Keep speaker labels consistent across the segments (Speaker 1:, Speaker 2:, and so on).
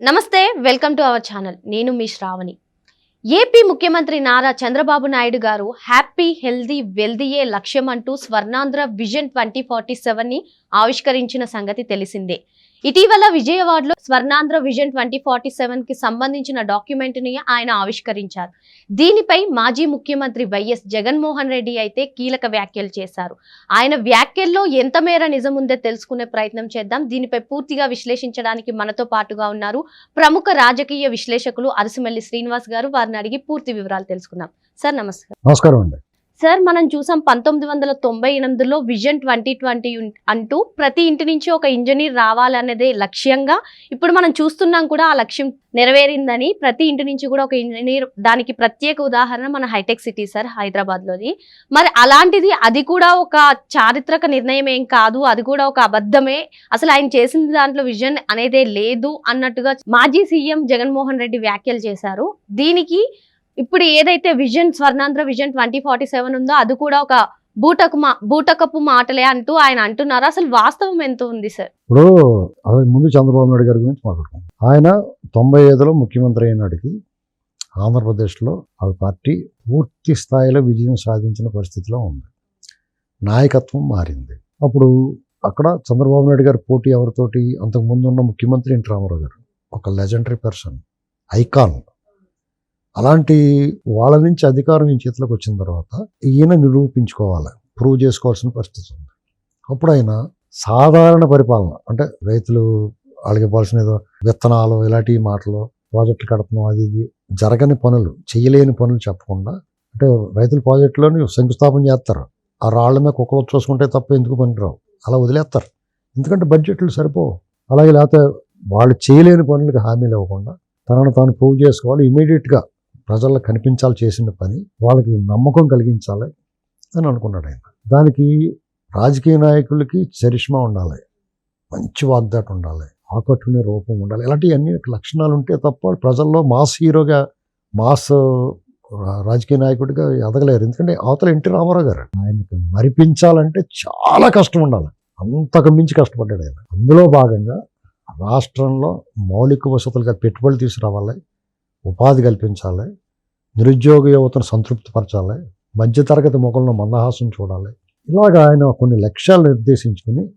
Speaker 1: నమస్తే welcome to our channel. నేను మీ Shravani. AP ముఖ్యమంత్రి నారా చంద్రబాబు నాయుడు గారు హ్యాపీ హెల్దీ వెల్దీయే లక్ష్యం అంటూ స్వర్ణాంధ్ర విజన్ ట్వంటీ ఫార్టీ సెవెన్ని ఆవిష్కరించిన సంగతి తెలిసిందే. ఇటీవల విజయవాడలో స్వర్ణాంధ్ర విజన్ ట్వంటీ ఫార్టీ సెవెన్కి సంబంధించిన డాక్యుమెంట్ని ఆయన ఆవిష్కరించారు. దీనిపై మాజీ ముఖ్యమంత్రి వైఎస్ జగన్మోహన్ రెడ్డి అయితే కీలక వ్యాఖ్యలు చేశారు. ఆయన వ్యాఖ్యల్లో ఎంత మేర నిజముందో తెలుసుకునే ప్రయత్నం చేద్దాం. దీనిపై పూర్తిగా విశ్లేషించడానికి మనతో పాటుగా ఉన్నారు ప్రముఖ రాజకీయ విశ్లేషకులు అరసిమల్లి శ్రీనివాస్ గారు. వారిని అడిగి పూర్తి వివరాలు తెలుసుకుందాం. సార్ నమస్కారం.
Speaker 2: నమస్కారం అండి.
Speaker 1: సార్ మనం చూసాం పంతొమ్మిది వందల తొంభై ఎనిమిదిలో విజన్ ట్వంటీ ట్వంటీ అంటూ ప్రతి ఇంటి నుంచి ఒక ఇంజనీర్ రావాలనేదే లక్ష్యంగా ఇప్పుడు మనం చూస్తున్నాం కూడా ఆ లక్ష్యం నెరవేరిందని ప్రతి ఇంటి నుంచి కూడా ఒక ఇంజనీర్ దానికి ప్రత్యేక ఉదాహరణ మన హైటెక్ సిటీ సార్ హైదరాబాద్లోని మరి అలాంటిది అది కూడా ఒక చారిత్రక నిర్ణయం ఏం కాదు అది కూడా ఒక అబద్ధమే. అసలు ఆయన చేసిన దాంట్లో విజన్ అనేదే లేదు అన్నట్టుగా మాజీ సీఎం జగన్మోహన్ రెడ్డి వ్యాఖ్యలు చేశారు. దీనికి ఇప్పుడు ఏదైతే vision Swarnandhra vision twenty forty seven ఉందో అది కూడా ఒక బూటకు మా బూటకపు మాటలే అంటూ ఆయన అంటున్నారు. అసలు వాస్తవం ఎంత ఉంది సార్?
Speaker 2: ఇప్పుడు ముందు చంద్రబాబు నాయుడు గారి గురించి మాట్లాడుకుందాం. ఆయన తొంభై ఐదులో ముఖ్యమంత్రి అయినాడికి ఆంధ్రప్రదేశ్లో ఆ పార్టీ పూర్తి స్థాయిలో విజయం సాధించిన పరిస్థితిలో ఉంది. నాయకత్వం మారింది. అప్పుడు అక్కడ చంద్రబాబు నాయుడు గారి పోటీ ఎవరితోటి? అంతకుముందు ఉన్న ముఖ్యమంత్రి ఎన్టీ రామారావు గారు. ఒక లెజెండరీ పర్సన్ ఐకాన్ అలాంటి వాళ్ళ నుంచి అధికారం ఈ చేతిలోకి వచ్చిన తర్వాత ఈయన నిరూపించుకోవాలి. ప్రూవ్ చేసుకోవాల్సిన పరిస్థితి ఉంది. అప్పుడు ఆయన సాధారణ పరిపాలన అంటే రైతులు వాళ్ళకి ఇవ్వాల్సిన ఏదో విత్తనాలు ఇలాంటి మాటలు ప్రాజెక్టులు కడుతున్నాం అది ఇది జరగని పనులు చేయలేని పనులు చెప్పకుండా అంటే రైతుల ప్రాజెక్టులోని శంకుస్థాపన చేస్తారు. ఆ రాళ్ళ మీద కుక్కలు చూసుకుంటే తప్ప ఎందుకు పనిరావు అలా వదిలేస్తారు. ఎందుకంటే బడ్జెట్లు సరిపోవు. అలాగే లేకపోతే వాళ్ళు చేయలేని పనులకు హామీలు ఇవ్వకుండా తనను తాను ప్రూవ్ చేసుకోవాలి ఇమీడియట్గా. ప్రజల్లో కనిపించాలి చేసిన పని వాళ్ళకి నమ్మకం కలిగించాలి అని అనుకున్నాడు ఆయన. దానికి రాజకీయ నాయకులకి చరిష్మా ఉండాలి మంచి వాగ్దాటి ఉండాలి ఆకట్టుకునే రూపం ఉండాలి. ఇలాంటివన్నీ లక్షణాలు ఉంటే తప్ప ప్రజల్లో మాస్ హీరోగా మాస్ రాజకీయ నాయకుడిగా ఎదగలేరు. ఎందుకంటే అవతల ఎన్టీ రామారావు గారు ఆయనకి మరిపించాలంటే చాలా కష్టం ఉండాలి. అంతకు మించి కష్టపడ్డాడు ఆయన. అందులో భాగంగా రాష్ట్రంలో మౌలిక వసతులుగా పెట్టుబడులు తీసుకురావాలి ఉపాధి కల్పించాలి నిరుద్యోగ యువతను సంతృప్తిపరచాలి మధ్యతరగతి మొగలను మందహాసం చూడాలి. ఇలాగ ఆయన కొన్ని లక్ష్యాలు నిర్దేశించుకుని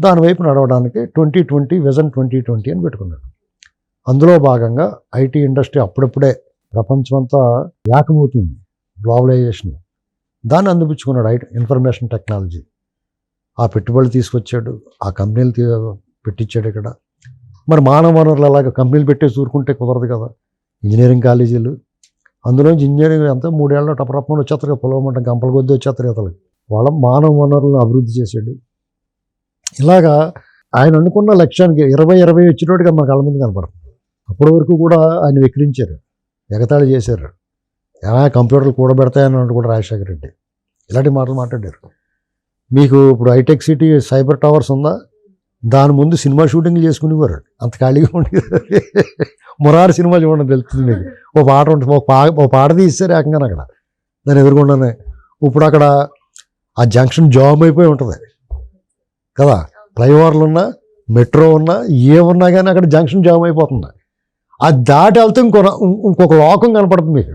Speaker 2: దాని వైపు నడవడానికి twenty twenty vision twenty twenty అని పెట్టుకున్నాడు. అందులో భాగంగా ఐటీ ఇండస్ట్రీ అప్పుడప్పుడే ప్రపంచమంతా యాకమవుతుంది గ్లోబలైజేషన్ దాన్ని అందిపుచ్చుకున్నాడు ఐటీ ఇన్ఫర్మేషన్ టెక్నాలజీ. ఆ పెట్టుబడులు తీసుకొచ్చాడు ఆ కంపెనీలు పెట్టించాడు ఇక్కడ. మరి మానవ వనరులు అలాగ కంపెనీలు పెట్టేసి ఊరుకుంటే కుదరదు కదా. ఇంజనీరింగ్ కాలేజీలు. అందులోంచి ఇంజనీరింగ్ అంతా మూడేళ్ళలో టపరప్పని వచ్చేస్తారు. కదా పొలవమంట గంపల కొద్దీ వచ్చేస్తారు ఇతరులు వాళ్ళ మానవ వనరులను అభివృద్ధి చేశాడు. ఇలాగా ఆయన అనుకున్న లక్ష్యానికి ఇరవై ఇరవై వచ్చినట్టుగా మా కళ్ళ ముందు కనపడుతుంది అప్పటి వరకు కూడా ఆయన విక్రించారు ఎగతాళి చేశారు. ఎలా కంప్యూటర్లు కూడబెడతాయని అన్నట్టు కూడా రాజశేఖర రెడ్డి ఇలాంటి మాటలు మాట్లాడారు. మీకు ఇప్పుడు హైటెక్ సిటీ సైబర్ టవర్స్ ఉందా? దాని ముందు సినిమా షూటింగ్లు చేసుకునేవారు. అంత ఖాళీగా ఉండేది మురారి సినిమా చూడండి తెలుస్తుంది మీకు ఓ పాట ఉంటుంది ఒక పా ఒక పాట తీస్తారు ఏకంగా అక్కడ. దాన్ని ఎదురుకుండానే. ఇప్పుడు అక్కడ ఆ జంక్షన్ జామ్ అయిపోయి ఉంటుంది. కదా? ఫ్లైఓవర్లు ఉన్నా మెట్రో ఉన్నా ఏమున్నా కానీ అక్కడ జంక్షన్ జామ్ అయిపోతుంది. అది దాటి వెళ్తే ఇంకో ఇంకొక లోకం కనపడుతుంది మీకు.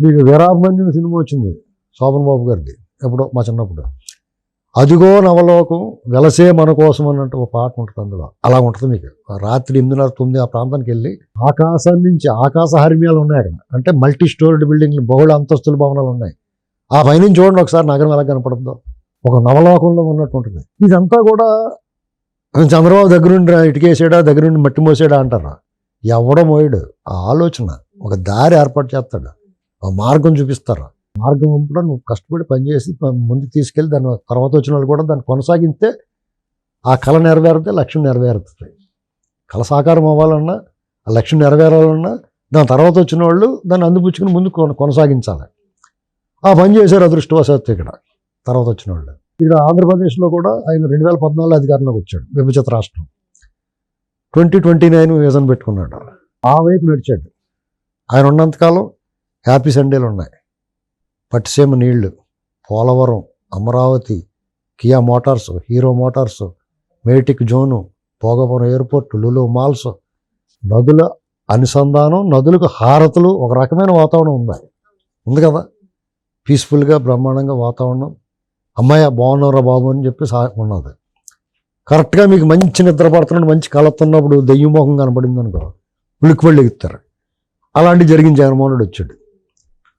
Speaker 2: మీకు వీరాభిమన్యు సినిమా వచ్చింది శోభన్ బాబు గారిది. ఎప్పుడో మా చిన్నప్పుడు. అదిగో నవలోకం వెలసే మన కోసం అన్నట్టు ఒక పాట ఉంటుంది అందులో. అలా ఉంటుంది మీకు. రాత్రి ఎనిమిదిన్నర తొమ్మిది ఆ ప్రాంతానికి వెళ్ళి ఆకాశం నుంచి ఆకాశ హర్మ్యాలు ఉన్నాయి అక్కడ. అంటే మల్టీ స్టోరీడ్ బిల్డింగ్లు బహుళ అంతస్తుల భవనాలు ఉన్నాయి. ఆ పైనుంచి చూడండి ఒకసారి నగరం ఎలా కనపడుతుందో. ఒక నవలోకంలో ఉన్నట్టు ఉంటుంది. ఇదంతా కూడా చంద్రబాబు దగ్గరుండి ఇటుకేసాడా దగ్గరుండి మట్టి మోసాడా అంటారు? ఎవడ మోయడు. ఆ ఆలోచన. ఒక దారి ఏర్పాటు చేస్తాడు. ఒక మార్గం చూపిస్తారు? మార్గం కూడా నువ్వు కష్టపడి పనిచేసి ముందుకు తీసుకెళ్ళి దాని తర్వాత వచ్చిన వాళ్ళు కూడా దాన్ని కొనసాగిస్తే ఆ కళ నెరవేరితే లక్ష్యం నెరవేరుతుంది. కళ సాకారం అవ్వాలన్నా ఆ లక్ష్యం నెరవేరాలన్నా దాని తర్వాత వచ్చిన వాళ్ళు దాన్ని అందిపుచ్చుకుని ముందు కొన కొనసాగించాలి. ఆ పని చేశారు అదృష్టవశాత్తు ఇక్కడ తర్వాత వచ్చిన వాళ్ళు. ఇక్కడ ఆంధ్రప్రదేశ్లో కూడా ఆయన రెండు వేల పద్నాలుగులో అధికారంలోకి వచ్చాడు విభజిత రాష్ట్రం. ట్వంటీ ట్వంటీ నైన్ విజన్ పెట్టుకున్నాడు. ఆ వైపు నడిచాడు. ఆయన ఉన్నంతకాలం హ్యాపీ సండేలు ఉన్నాయి. పట్టిసీమ నీళ్ళు Polavaram Amaravati Kia Motors Hero Motors మేటిక్ zone Bhogapuram airport Lulu malls నదుల అనుసంధానం నదులకు హారతులు ఒక రకమైన వాతావరణం ఉంది. ఉంది కదా? పీస్ఫుల్గా బ్రహ్మాండంగా వాతావరణం. అమ్మాయి బాగున్నారా బాబు అని చెప్పి సా ఉన్నది. కరెక్ట్గా మీకు మంచి నిద్ర పడుతున్నాడు మంచి కలతున్నప్పుడు దెయ్యమోహం కనబడింది అనుకో ఉలికి వాళ్ళు ఎగుతారు. అలాంటి జరిగింది జగన్మోహన్ రెడ్డి వచ్చాడు.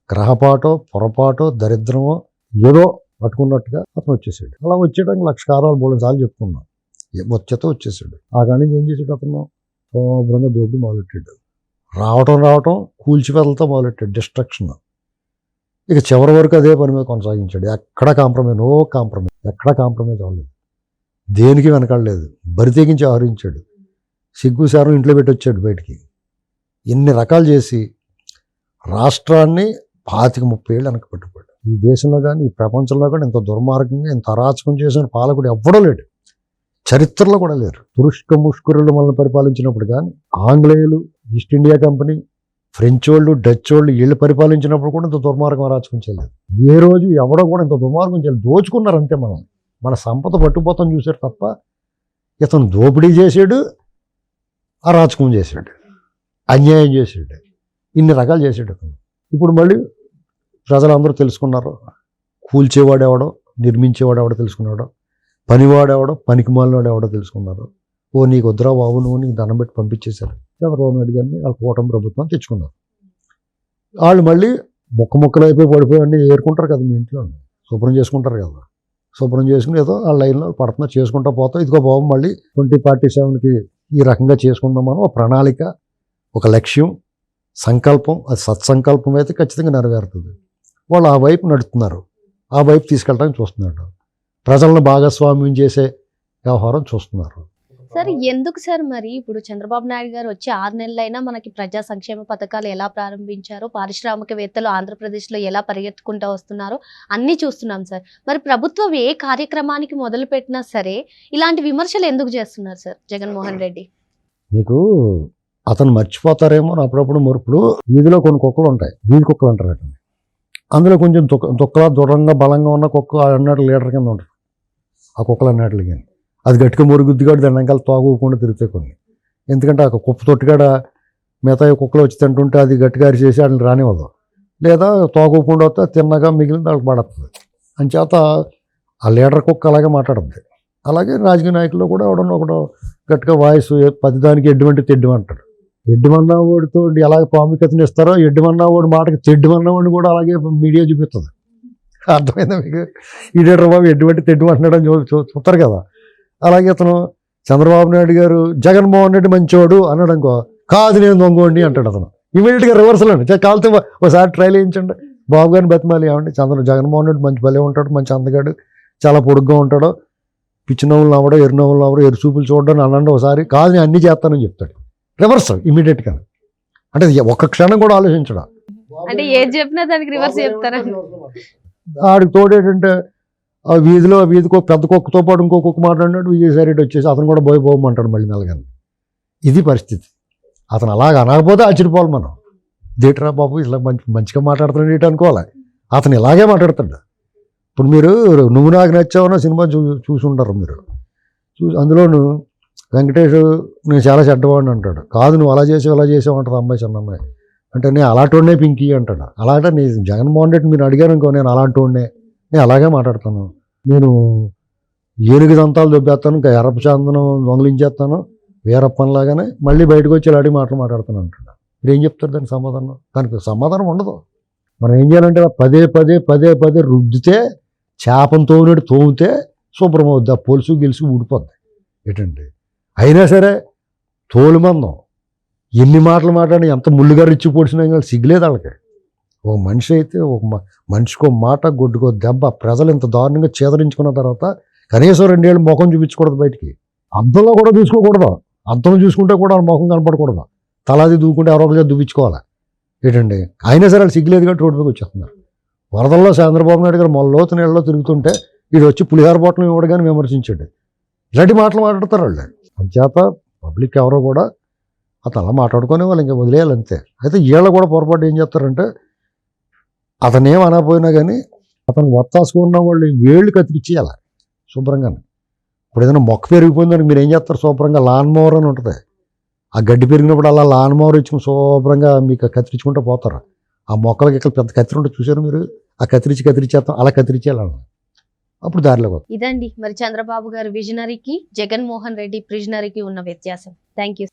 Speaker 2: గ్రహపాటో పొరపాటో దరిద్రమో ఏదో పట్టుకున్నట్టుగా అతను వచ్చేసాడు. అలా వచ్చేయడానికి లక్ష కారాలు మూడు సార్లు చెప్పుకున్నాం వచ్చేతో వచ్చేసాడు. ఆ కానీ ఏం చేసాడు అతను? శుభ్రంగా దోపి మొదలెట్టాడు. రావటం రావటం కూల్చిపెదలతో మొదలెట్టాడు. డిస్ట్రక్షన్ ఇక చివరి వరకు అదే పని మీద కొనసాగించాడు. ఎక్కడ కాంప్రమైజ్ నో కాంప్రమైజ్ ఎక్కడ కాంప్రమైజ్ అవ్వలేదు. దేనికి వెనకాడలేదు. బరి తెగించి ఆహరించాడు. సిగ్గు సారం ఇంట్లో పెట్టి వచ్చాడు బయటికి. ఎన్ని రకాలు చేసి రాష్ట్రాన్ని పాతిక ముప్పై ఏళ్ళు వెనక పెట్టుకోడు ఈ దేశంలో కానీ ఈ ప్రపంచంలో కానీ ఇంత దుర్మార్గంగా ఇంత అరాచకం చేసిన పాలకుడు ఎవ్వడూ లేడు. చరిత్రలో కూడా లేరు. తురుష్క ముష్కరులు మనల్ని పరిపాలించినప్పుడు కానీ ఆంగ్లేయులు ఈస్ట్ ఇండియా కంపెనీ ఫ్రెంచ్ వాళ్ళు డచ్ వాళ్ళు వీళ్ళు పరిపాలించినప్పుడు కూడా ఇంత దుర్మార్గం అరాచకం చేయలేదు. ఏ రోజు ఎవడో కూడా ఇంత దుర్మార్గం చేయలేదు. దోచుకున్నారు అంతే మనం మన సంపద పట్టుపోతాం చూశారు తప్ప ఇతను దోపిడీ చేసాడు అరాచకం చేశాడు అన్యాయం చేశాడు ఇన్ని రకాలు చేసాడు ఇప్పుడు మళ్ళీ ప్రజలందరూ తెలుసుకున్నారు. కూల్చేవాడు నిర్మించేవాడెవడో నిర్మించేవాడు ఎవడో తెలుసుకున్నాడో. పనివాడు ఎవడో పనికి మాలినవాడెవడో తెలుసుకున్నారు. ఓ నీకు వద్దురా బాబు నువ్వు నీకు దండం పెట్టి పంపించేశారు. చంద్రబాబు నాయుడు గారిని వాళ్ళ కూటమి ప్రభుత్వం తెచ్చుకున్నారు. వాళ్ళు మళ్ళీ ముక్క ముక్కలు అయిపోయి పడిపోయి అన్నీ ఏరుకుంటారు కదా మీ ఇంట్లో. శుభ్రం చేసుకుంటారు కదా. శుభ్రం చేసుకుని ఏదో ఆ లైన్లో పడుతున్నా చేసుకుంటా పోతాం. ఇదిగో బాబు మళ్ళీ ట్వంటీ ఫార్టీ సెవెన్కి ఈ రకంగా చేసుకుందాం మనం ఒక ప్రణాళిక ఒక లక్ష్యం సంకల్పం అది సత్సంకల్పం అయితే ఖచ్చితంగా నెరవేరుతుంది. వాళ్ళు ఆ వైపు నడుస్తున్నారు ఆ వైపు తీసుకెళ్ళడానికి చూస్తున్నాడు ప్రజలను భాగస్వామ్యం చేసే వ్యవహారం చూస్తున్నారు.
Speaker 1: సార్ ఎందుకు సార్ మరి ఇప్పుడు చంద్రబాబు నాయుడు గారు వచ్చి ఆరు నెలలైనా మనకి ప్రజా సంక్షేమ పథకాలు ఎలా ప్రారంభించారో? పారిశ్రామికవేత్తలు ఆంధ్రప్రదేశ్లో ఎలా పరిగెత్తుకుంటూ వస్తున్నారో? అన్నీ చూస్తున్నాం సార్. మరి ప్రభుత్వం ఏ కార్యక్రమానికి మొదలు పెట్టినా సరే ఇలాంటి విమర్శలు ఎందుకు చేస్తున్నారు సార్ జగన్మోహన్ రెడ్డి?
Speaker 2: మీకు అతను మర్చిపోతారేమో అప్పుడప్పుడు మరుపులు వీధిలో కొన్ని కుక్కలు ఉంటాయి. వీధి కుక్కలు అంటారు వాటిని. అందులో కొంచెం దుక్క దుక్కలా దృఢంగా బలంగా ఉన్న కుక్క అన్నట్టు లీటర్ కింద ఉంటుంది. ఆ కుక్కలు అన్నట్లు కానీ. అది గట్టిగా మురుగుద్ది కూడా దాని వెనకాల తోగకుండా తిరుగుతాయి కొన్ని. ఎందుకంటే ఆ కుప్ప తొట్టుకాడ మిగతా కుక్కలు వచ్చి తింటుంటే అది గట్టిగా అరిచేసి వాటిని రానివ్వదు. లేదా తోగకుండా వస్తే తిన్నగా మిగిలిన వాళ్ళకి పడుతుంది అంచేత ఆ లీడర్ కుక్క అలాగే మాట్లాడుతుంది అలాగే రాజకీయ నాయకుల్లో కూడా ఎవడన్నా ఒకడు గట్టిగా వాయిస్ పది పదిదానికి ఎడ్డుమంటే తెడ్డుమంటాడు. ఎడ్డుమన్నా వాడితో ఎలా ప్రాముఖ్యతను ఇస్తారో ఎడ్డుమన్నా వాడి మాటకి తెడ్డుమన్నా వాడిని కూడా అలాగే మీడియా చూపిస్తుంది. అర్థమైందా మీకు? ఈడేటర్ బాబు ఎడ్డుమంటే తెడ్డుమంటున్నాడు అని చూ- చూ- చూస్తారు కదా. అలాగే అతను చంద్రబాబు నాయుడు గారు జగన్మోహన్ రెడ్డి మంచివాడు అన్నాడు అనుకో కాదు నేను దొంగోండి అంటాడు అతను. ఇమీడియట్గా రివర్సల్ అండి. కాలితే ఒకసారి ట్రైల్ వేయించండి బాబు గారిని బతిమాలి ఏమండి? చంద్ర జగన్మోహన్ రెడ్డి మంచి భలే ఉంటాడు మంచి అందగాడు చాలా పొడుగ్గా ఉంటాడు. పిచ్చి నవ్వులు నవ్వడం ఎరు నవ్వులు నవ్వడం ఎరు చూపులు చూడడం అనండి ఒకసారి కాదు నేను అన్నీ చేస్తానని చెప్తాడు. రివర్స్ ఇమీడియట్గా అంటే ఒక్క క్షణం కూడా ఆలోచించడం?
Speaker 1: అంటే ఏది చెప్పినా దానికి రివర్స్ చెప్తారా?
Speaker 2: ఆడికి తోడేటంటే ఆ వీధిలో ఆ వీధికి ఒక పెద్ద కుక్కతో పాటు ఇంకో కుక్క మాట్లాడినాడు విజయసాయి రెడ్డి వచ్చేసి అతను కూడా పోయి పోమంటాడు మళ్ళీ మెల్లగాని. ఇది పరిస్థితి. అతను అలాగ అనకపోతే ఆశ్చర్యపోవాలి మనం. దేటరా బాబు ఇలా మంచి మంచిగా మాట్లాడుతున్నాడు ఏంటి అనుకోవాలి? అతను ఇలాగే మాట్లాడతాడు. ఇప్పుడు మీరు నువ్వు నాకు నచ్చావన్న సినిమా చూ చూసి ఉంటారు మీరు. చూసి అందులోను వెంకటేష్ నేను చాలా చెడ్డవాడిని అంటాడు. కాదు నువ్వు అలా చేసావు అలా చేసావు అంటారు అమ్మాయి చిన్న అమ్మాయి అంటే నేను అలాంటి పింకీ అంటాడు. అలాంటి నీ జగన్మోహన్ రెడ్డి మీరు అడిగారు అనుకో నేను అలాంటి నేను అలాగే మాట్లాడతాను. నేను ఏనుగు దంతాలు దొబ్బేస్తాను ఇంకా ఎర్రప చందనం దొంగలించేస్తాను వీరప్పనిలాగానే మళ్ళీ బయటకు వచ్చి ఇలాంటి మాటలు మాట్లాడతాను అంటాడు. మీరు ఏం చెప్తారు దానికి సమాధానం? దానికి సమాధానం ఉండదు. మనం ఏం చేయాలంటే పదే పదే పదే పదే రుద్దితే చేపను తోమితే శుభ్రం అవుద్ది ఆ పొలుసు గెలుసు ఊడిపోద్ది. ఏంటండి అయినా సరే తోలుమందం ఎన్ని మాటలు మాట్లాడి ఎంత ముళ్ళుగా రిచ్చి పొడిచినా కానీ సిగ్గులేదు వాళ్ళకి. ఒక మనిషి అయితే ఒక మనిషికో మాట గొడ్డుకో దెబ్బ ప్రజలు ఇంత దారుణంగా చేదరించుకున్న తర్వాత కనీసం రెండేళ్ళు ముఖం చూపించకూడదు బయటికి. అద్దంలో కూడా చూసుకోకూడదు. అద్దం చూసుకుంటే కూడా వాళ్ళ ముఖం కనపడకూడదు. తలాది దూకుంటే ఎవరో ఒకరిగా దూపించుకోవాలి ఏంటండి? అయినా సరే వాళ్ళు సిగ్గులేదు కాబట్టి రోడ్డు మీద వచ్చేస్తున్నారు. వరదల్లో చంద్రబాబు నాయుడు గారు మొల్లలోతు నీళ్ళలో తిరుగుతుంటే వీడు వచ్చి పులిహార బాటలు ఇవ్వడగానే విమర్శించాడు. ఇలాంటి మాటలు మాట్లాడతారు వాళ్ళు. అంచేత పబ్లిక్ ఎవరో కూడా అతను అలా మాట్లాడుకునే వాళ్ళు ఇంకా వదిలేయాలి అంతే. అయితే వీళ్ళు కూడా పొరపాటు ఏం చేస్తారంటే అతనేం అనకపోయినా కానీ అతను వత్తాసుకున్న వాళ్ళు వేళ్ళు కత్తిరిచ్చేయాలి శుభ్రంగా ఇప్పుడు ఏదైనా మొక్క పెరిగిపోయిందని మీరు ఏం చేస్తారు? శుభ్రంగా లాన్ మోవర్ అని ఉంటుంది. ఆ గడ్డి పెరిగినప్పుడు అలా లాన్ మోవర్ ఇచ్చుకుని శుభ్రంగా మీకు కత్తిరించుకుంటూ పోతారు. ఆ మొక్కలకి ఇక్కడ పెద్ద కత్తిరి ఉంటే చూసారు మీరు? ఆ కత్తిరించి కత్తిరించేస్తాం అలా కత్తిరించేయాలి అప్పుడు దారిలో
Speaker 1: ఇదండి మరి చంద్రబాబు గారు విజనరీకి జగన్మోహన్ రెడ్డి ప్రిజనరీకి ఉన్న వ్యత్యాసం. Thank you